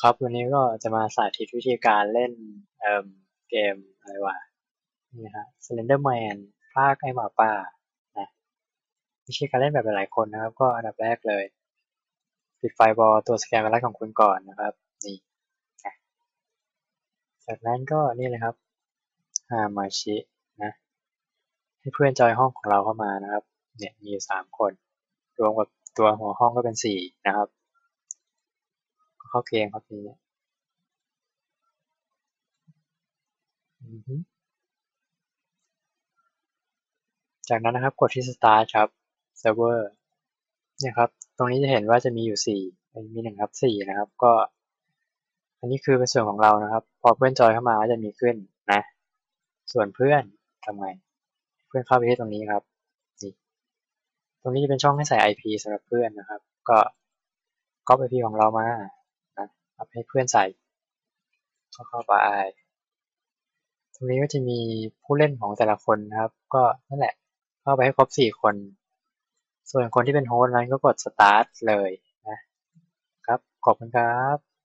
ครับวันนี้ก็จะมาสาธิตวิธีการเล่นเอ่มเกมอะไรวะนี่ฮะ Slenderman ภาคไอหมาป่านะวิธีการเล่นแบบหลายๆคนนะครับ ก็อันดับแรกเลย ปิดไฟบอลตัวสแกนกร์ดของคุณก่อนนะครับ นี่จากนั้นก็นี่เลยครับฮามาชินะให้เพื่อนจอยห้องของเราเข้ามานะครับ เนี่ยมีสามคน รวมกับตัวหัวห้องก็เป็นสี่นะครับ เข้าเกมครับทีนี้อือฮึจากนั้นนะครับกดที่ start ครับ server เนี่ยครับ ตรงนี้จะเห็นว่าจะมีอยู่สี่มีหนึ่งครับสี่นะครับ ก็ อันนี้คือเป็นส่วนของเรานะครับ พอเพื่อนจอยเข้ามาก็จะมีขึ้นนะ ส่วนเพื่อนทำไง เพื่อนเข้าไปที่ตรงนี้ครับ นี่ ตรงนี้จะเป็นช่องให้ใส่ IP สำหรับเพื่อนนะครับ ก็ก๊อป IP ของเรามา ให้เพื่อนใส่ก็เข้าไป ตรงนี้ก็จะมีผู้เล่นของแต่ละคนนะครับ ก็นั่นแหละ เข้าไปให้ครบสี่คน ส่วนคนที่เป็นโฮสต์นั้นก็กด start เลยนะครับ ขอบคุณครับ